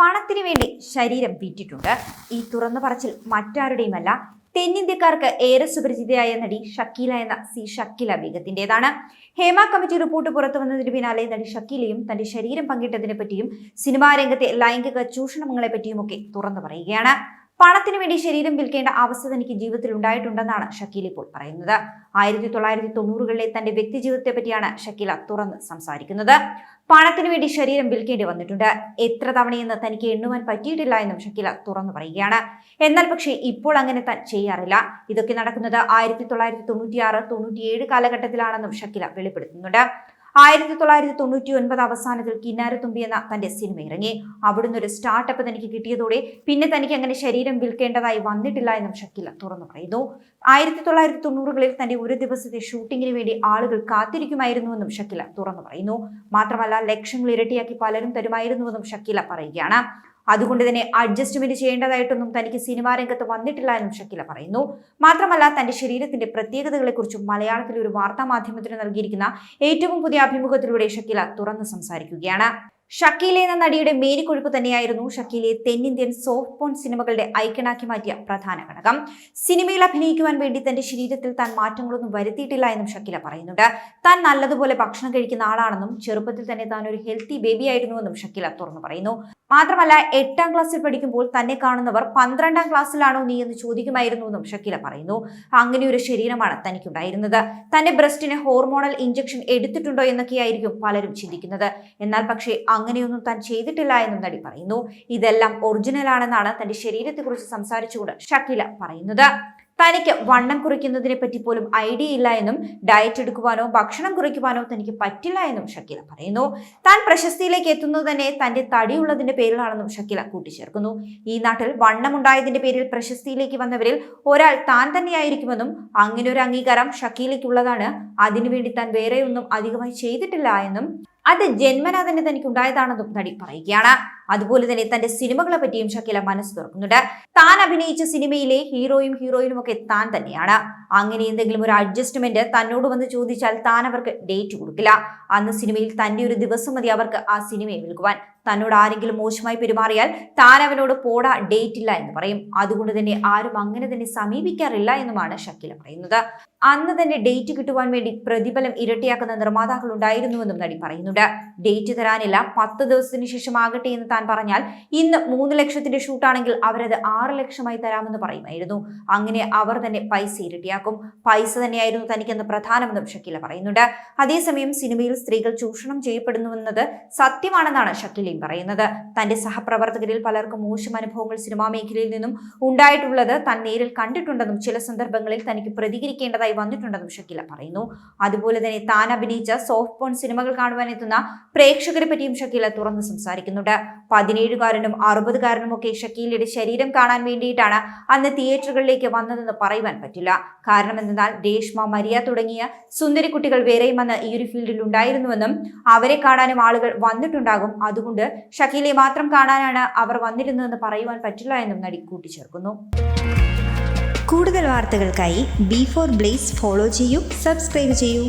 പണത്തിന് വേണ്ടി ശരീരം വിറ്റിട്ടുണ്ട്. ഈ തുറന്നു പറച്ചിൽ മറ്റാരുടെയുമല്ല. തെന്നിന്ത്യക്കാർക്ക് ഏറെ സുപരിചിതയായ നടി ഷക്കീല എന്ന സി ഷക്കീല ബീഗത്തിന്റെതാണ് ഹേമ കമ്മിറ്റി റിപ്പോർട്ട് പുറത്തു വന്നതിന് പിന്നാലെ നടി ഷക്കീലയും തന്റെ ശരീരം പങ്കിട്ടതിനെ പറ്റിയും സിനിമാ രംഗത്തെ ലൈംഗിക ചൂഷണങ്ങളെ പറ്റിയുമൊക്കെ തുറന്നു പറയുകയാണ്. പണത്തിന് വേണ്ടി ശരീരം വിൽക്കേണ്ട അവസ്ഥ തനിക്ക് ജീവിതത്തിൽ ഉണ്ടായിട്ടുണ്ടെന്നാണ് ഷക്കീൽ ഇപ്പോൾ പറയുന്നത്. ആയിരത്തി തൊള്ളായിരത്തി തൊണ്ണൂറുകളിലെ തന്റെ വ്യക്തി ജീവിതത്തെ പറ്റിയാണ് ഷക്കീല തുറന്ന് സംസാരിക്കുന്നത്. പണത്തിനു വേണ്ടി ശരീരം വിൽക്കേണ്ടി വന്നിട്ടുണ്ട്. എത്ര തവണയെന്ന് തനിക്ക് എണ്ണുവാൻ പറ്റിയിട്ടില്ല എന്നും ഷക്കീല തുറന്നു പറയുകയാണ്. എന്നാൽ പക്ഷേ ഇപ്പോൾ അങ്ങനെ താൻ ചെയ്യാറില്ല. ഇതൊക്കെ നടക്കുന്നത് ആയിരത്തി തൊള്ളായിരത്തി തൊണ്ണൂറ്റിയാറ് തൊണ്ണൂറ്റിയേഴ് കാലഘട്ടത്തിലാണെന്നും ഷക്കീല വെളിപ്പെടുത്തുന്നുണ്ട്. ആയിരത്തി തൊള്ളായിരത്തി തൊണ്ണൂറ്റി ഒൻപത് അവസാനത്തിൽ കിന്നാരത്തുമ്പി എന്ന തന്റെ സിനിമ ഇറങ്ങി. അവിടുന്ന് ഒരു സ്റ്റാർട്ടപ്പ് തനിക്ക് കിട്ടിയതോടെ പിന്നെ തനിക്ക് അങ്ങനെ ശരീരം വിൽക്കേണ്ടതായി വന്നിട്ടില്ല എന്നും ഷക്കില തുറന്നു പറയുന്നു. ആയിരത്തി തൊള്ളായിരത്തി തൊണ്ണൂറുകളിൽ തന്റെ ഒരു ദിവസത്തെ ഷൂട്ടിങ്ങിന് വേണ്ടി ആളുകൾ കാത്തിരിക്കുമായിരുന്നുവെന്നും ഷക്കില തുറന്നു പറയുന്നു. മാത്രമല്ല ലക്ഷങ്ങൾ ഇരട്ടിയാക്കി പലരും തരുമായിരുന്നുവെന്നും ഷക്കില പറയുകയാണ്. അതുകൊണ്ട് തന്നെ അഡ്ജസ്റ്റ്മെന്റ് ചെയ്യേണ്ടതായിട്ടൊന്നും തനിക്ക് സിനിമാ രംഗത്ത് വന്നിട്ടില്ല എന്നും ഷക്കില പറയുന്നു. മാത്രമല്ല തന്റെ ശരീരത്തിന്റെ പ്രത്യേകതകളെക്കുറിച്ചും മലയാളത്തിൽ ഒരു വാർത്താ മാധ്യമത്തിന് നൽകിയിരിക്കുന്ന ഏറ്റവും പുതിയ അഭിമുഖത്തിലൂടെ ഷക്കില തുറന്നു സംസാരിക്കുകയാണ്. ഷക്കീല എന്ന നടിയുടെ മേരിക്കൊഴുപ്പ് തന്നെയായിരുന്നു ഷക്കീലയെ തെന്നിന്ത്യൻ സോഫ്റ്റ് പോൺ സിനിമകളുടെ ഐക്കണാക്കി മാറ്റിയ പ്രധാന ഘടകം. സിനിമയിൽ അഭിനയിക്കുവാൻ വേണ്ടി തന്റെ ശരീരത്തിൽ താൻ മാറ്റങ്ങളൊന്നും വരുത്തിയിട്ടില്ല എന്നും ഷക്കീല പറയുന്നുണ്ട്. താൻ നല്ലതുപോലെ ഭക്ഷണം കഴിക്കുന്ന ആളാണെന്നും ചെറുപ്പത്തിൽ തന്നെ താൻ ഒരു ഹെൽത്തി ബേബി ആയിരുന്നുവെന്നും ഷക്കീല തുറന്നു പറയുന്നു. മാത്രമല്ല എട്ടാം ക്ലാസ്സിൽ പഠിക്കുമ്പോൾ തന്നെ കാണുന്നവർ പന്ത്രണ്ടാം ക്ലാസ്സിലാണോ നീ എന്ന് ചോദിക്കുമായിരുന്നു എന്നും ഷക്കീല പറയുന്നു. അങ്ങനെ ഒരു ശരീരമാണ് തനിക്കുണ്ടായിരുന്നത്. തന്റെ ബ്രസ്റ്റിന് ഹോർമോണൽ ഇഞ്ചക്ഷൻ എടുത്തിട്ടുണ്ടോ എന്നൊക്കെയായിരിക്കും പലരും ചിന്തിക്കുന്നത്. എന്നാൽ പക്ഷേ അങ്ങനെയൊന്നും താൻ ചെയ്തിട്ടില്ല എന്നും നടി പറയുന്നു. ഇതെല്ലാം ഒറിജിനൽ ആണെന്നാണ് തന്റെ ശരീരത്തെക്കുറിച്ച് സംസാരിച്ചുകൊണ്ട് ഷക്കീല പറയുന്നത്. തനിക്ക് വണ്ണം കുറയ്ക്കുന്നതിനെ പറ്റി പോലും ഐഡിയ ഇല്ല എന്നും ഡയറ്റ് എടുക്കുവാനോ ഭക്ഷണം കുറയ്ക്കുവാനോ തനിക്ക് പറ്റില്ല എന്നും ഷക്കീല പറയുന്നു. താൻ പ്രശസ്തിയിലേക്ക് എത്തുന്നത് തന്നെ തന്റെ തടിയുള്ളതിന്റെ പേരിലാണെന്നും ഷക്കീല കൂട്ടിച്ചേർക്കുന്നു. ഈ നാട്ടിൽ വണ്ണമുണ്ടായതിന്റെ പേരിൽ പ്രശസ്തിയിലേക്ക് വന്നവരിൽ ഒരാൾ താൻ തന്നെയായിരിക്കുമെന്നും അങ്ങനെ ഒരു അംഗീകാരം ഷക്കീലയ്ക്കുള്ളതാണ്. അതിനുവേണ്ടി താൻ വേറെയൊന്നും അധികമായി ചെയ്തിട്ടില്ല എന്നും അത് ജന്മനാ തന്നെ തനിക്ക് ഉണ്ടായതാണെന്നും നടി പറയുകയാണ്. അതുപോലെ തന്നെ തന്റെ സിനിമകളെ പറ്റിയും ഷക്കീല മനസ്സ് തുറക്കുന്നുണ്ട്. താൻ അഭിനയിച്ച സിനിമയിലെ ഹീറോയും ഹീറോയിനും ഒക്കെ താൻ തന്നെയാണ്. അങ്ങനെ എന്തെങ്കിലും ഒരു അഡ്ജസ്റ്റ്മെന്റ് തന്നോട് വന്ന് ചോദിച്ചാൽ താൻ അവർക്ക് ഡേറ്റ് കൊടുക്കില്ല. അന്ന് സിനിമയിൽ തന്റെ ഒരു ദിവസം മതി അവർക്ക് ആ സിനിമയെ വിൽക്കുവാൻ തന്നോട് ആരെങ്കിലും മോശമായി പെരുമാറിയാൽ താൻ അവനോട് പോടാ ഡേറ്റ് ഇല്ല എന്ന് പറയും. അതുകൊണ്ട് തന്നെ ആരും അങ്ങനെ തന്നെ സമീപിക്കാറില്ല എന്നുമാണ് ഷക്കീല പറയുന്നത്. അന്ന് തന്നെ ഡേറ്റ് കിട്ടുവാൻ വേണ്ടി പ്രതിഫലം ഇരട്ടിയാക്കുന്ന നിർമ്മാതാക്കൾ ഉണ്ടായിരുന്നുവെന്നും നടി പറയുന്നുണ്ട്. ഡേറ്റ് തരാനില്ല പത്ത് ദിവസത്തിന് ശേഷം ആകട്ടെ എന്ന് താൻ പറഞ്ഞാൽ ഇന്ന് മൂന്ന് ലക്ഷത്തിന്റെ ഷൂട്ടാണെങ്കിൽ അവരത് ആറ് ലക്ഷമായി തരാമെന്ന് പറയുമായിരുന്നു. അങ്ങനെ അവർ തന്നെ പൈസ ഇരട്ടിയാക്കും. പൈസ തന്നെയായിരുന്നു തനിക്കെന്ന് പ്രധാനമെന്നും ഷക്കീല പറയുന്നുണ്ട്. അതേസമയം സിനിമയിൽ സ്ത്രീകൾ ചൂഷണം ചെയ്യപ്പെടുന്നുവെന്നത് സത്യമാണെന്നാണ് ഷക്കീലയും പറയുന്നത്. തന്റെ സഹപ്രവർത്തകരിൽ പലർക്കും മോശം അനുഭവങ്ങൾ സിനിമാ മേഖലയിൽ നിന്നും ഉണ്ടായിട്ടുള്ളത് താൻ നേരിൽ കണ്ടിട്ടുണ്ടെന്നും ചില സന്ദർഭങ്ങളിൽ തനിക്ക് പ്രതികരിക്കേണ്ടതായി വന്നിട്ടുണ്ടെന്നും ഷക്കീല പറയുന്നു. അതുപോലെ തന്നെ താൻ അഭിനയിച്ച സോഫ്റ്റ് പോൺ സിനിമകൾ കാണുവാനെത്തുന്ന പ്രേക്ഷകരെ പറ്റിയും ഷക്കീല തുറന്ന് സംസാരിക്കുന്നുണ്ട്. പതിനേഴുകാരനും അറുപതുകാരനും ഒക്കെ ഷക്കീലയുടെ ശരീരം കാണാൻ വേണ്ടിയിട്ടാണ് അന്ന് തിയേറ്ററുകളിലേക്ക് വന്നതെന്ന് പറയുവാൻ പറ്റില്ല. കാരണം എന്തെന്നാൽ രേഷ്മ മരിയ തുടങ്ങിയ സുന്ദരിക്കുട്ടികൾ വേറെയും അന്ന് ഈ ഒരു ഫീൽഡിൽ ഉണ്ടായിരുന്നുവെന്നും അവരെ കാണാനും ആളുകൾ വന്നിട്ടുണ്ടാകും. അതുകൊണ്ട് ഷക്കീലെ മാത്രം കാണാനാണ് അവർ വന്നിരുന്നതെന്ന് പറയുവാൻ പറ്റില്ല എന്നും നടി കൂട്ടിച്ചേർക്കുന്നു. കൂടുതൽ വാർത്തകൾക്കായി ബി ഫോർ ബ്ലേസ് ഫോളോ ചെയ്യൂ സബ്സ്ക്രൈബ് ചെയ്യൂ.